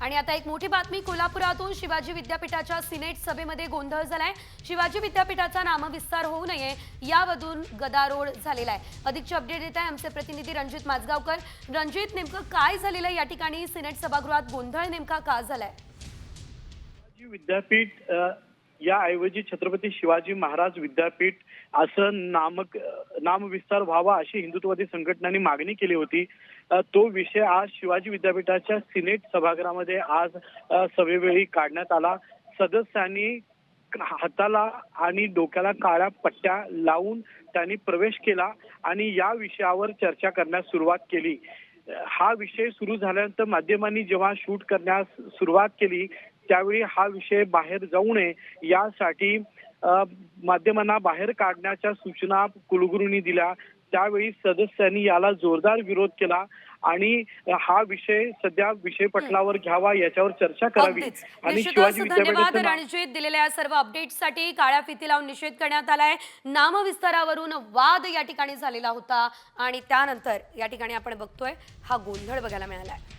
आणि आता एक मोठी बातमी कोल्हापुरातून शिवाजी विद्यापीठाच्या सिनेट सभेमध्ये गोंधळ झालाय. शिवाजी विद्यापीठाचा नामविस्तार होऊ नये यावरून गदारोळ झालेला आहे. अधिकची अपडेट देत आहे आमचे प्रतिनिधी रणजित माजगावकर. रणजित नेमकं काय झालेलं आहे? या ठिकाणी सिनेट सभागृहात गोंधळ नेमका का झालाय? विद्यापीठ याऐवजी छत्रपती शिवाजी महाराज विद्यापीठ असं नामक नामविस्तार व्हावा अशी हिंदुत्ववादी संघटनांनी मागणी केली होती. तो विषय आज शिवाजी विद्यापीठाच्या सिनेट सभागृहामध्ये आज सभेवेळी काढण्यात आला. सदस्यांनी हाताला आणि डोक्याला काळ्या पट्ट्या लावून त्यांनी प्रवेश केला आणि या विषयावर चर्चा करण्यास सुरुवात केली. हा विषय सुरू झाल्यानंतर माध्यमांनी जेव्हा शूट करण्यास सुरुवात केली त्यावेळी हा विषय बाहेर जाऊ नये. यासाठी माध्यमांना बाहेर काढण्याच्या सूचना कुलगुरूंनी दिल्या. त्यावेळी सदस्यांनी याला जोरदार विरोध केला आणि हा विषय सध्या विषय पटलावर घ्यावा याच्यावर चर्चा करावी. आणि शिवाजी धन्यवाद रणजित दिलेल्या या सर्व अपडेटसाठी काळ्या फिती लावून निषेध करण्यात आलाय. नामविस्तारावरून वाद या ठिकाणी झालेला होता आणि त्यानंतर या ठिकाणी आपण बघतोय हा गोंधळ बघायला मिळालाय.